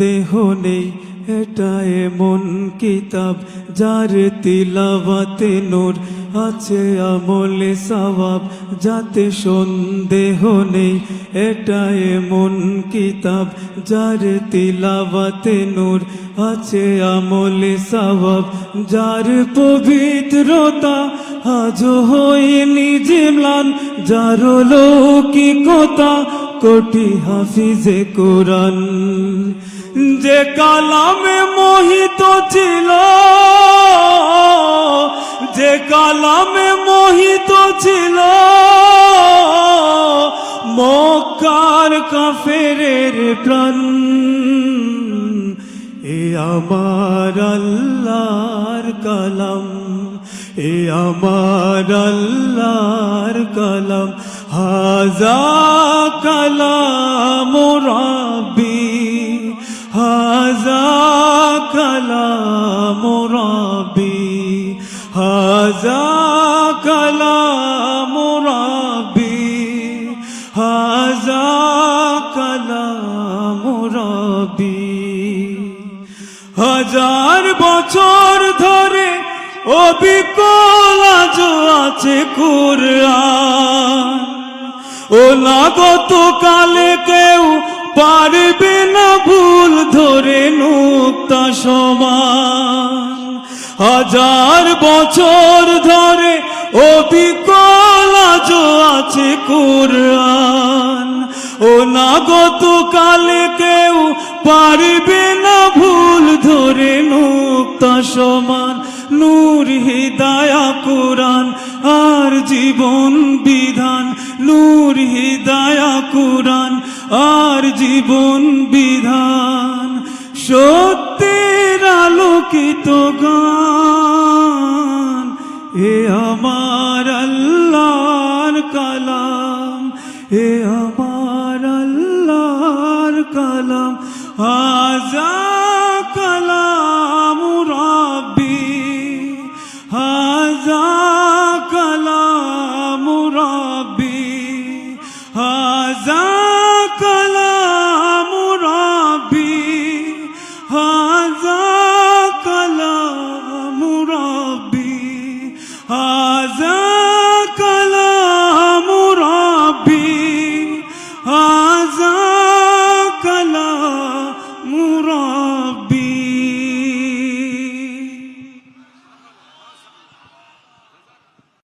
দেহ নেই এটা এমন কিতাব যার তিলাবাতে নূর আছে, আমলে সওয়াব যাতে সন্দেহ নেই। এটা এমন কিতাব যার তিলাবাতে নূর আছে, আমলে সওয়াব যার পবিত্রতা আজ হয়নি যে ম্লান যার লৌকিকতা কোটি হাফিজে কোরআন। যে কালামে মোহিত ছিল, যে কালামে মোহিত ছিল, মক্কার কাফেরের প্রাণ। এ আমার আল্লাহর কালাম, এ আমার আল্লাহর কালাম। হাজা হাজা কালাম রাব্বি, হাজা কালাম রাব্বি, হাজা কালাম রাব্বি। হাজার বছর ধরে অবিকল আজ আছে কুরআন। ও লাগত কালে নুক্তা সমান। হাজার বছর ধরে অবিকল আজ আছে কুরআন। ও নাগত কালে কেউ পারবে না ভুল ধরে নুক্তা সমান। নূর হৃদয়া কোরআন আর জীবন বিধান। নূর হৃদয়া কোরআন আর জীবন বিধান। সত্যের আলোকিত গান, এ আমার আল্লাহর কালাম, এ আমার আল্লাহর কালাম। হাজা কালাম রাব্বি হাজা কালাম রাব্বি হাজা হাজা কালাম রব্বি হাজা